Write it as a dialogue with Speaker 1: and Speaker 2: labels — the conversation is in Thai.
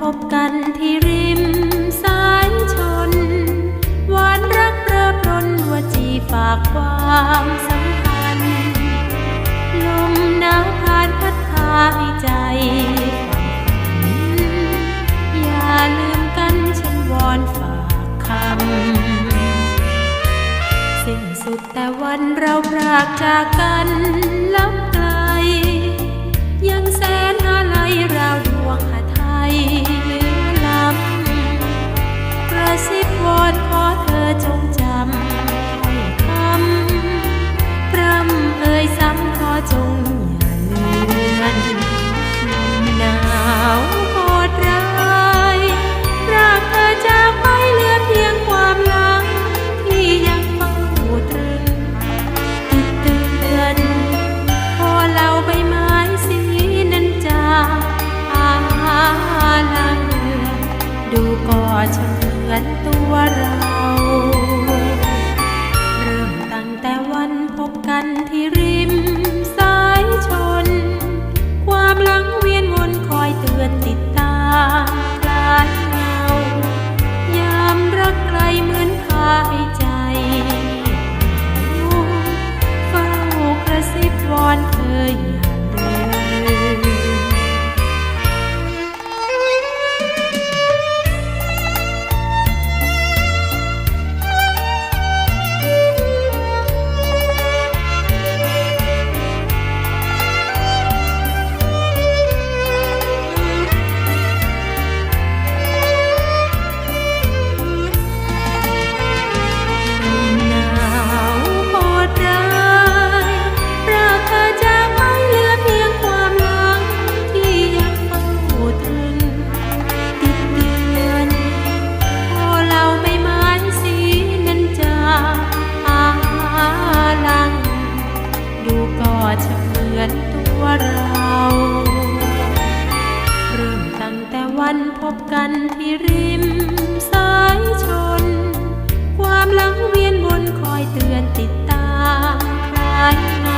Speaker 1: พบกันที่ริมสายชน หวานรักเร่อปรนหัวจีฝากความสำคัญลมหนาวผ่านพัดพาให้ใจอย่าลืมกันฉันวอนฝากคำสิ้นสุดแต่วันเราพรากจากกันลับ เหมือนตัวเรา เริ่มตั้งแต่วันพบกันที่ริมสายชน ความหลังเวียนวนคอยเตือนติดตามคลายเงายามรักไกลเหมือนพาให้ใจเหงาเฝ้ากระซิบวอนเธออย่ จะเหมือนตัวเรา เริ่มตั้งแต่วันพบกันที่ริมสายชน ความหลังเวียนวนคอยเตือนติดตามคลายมรักใครมา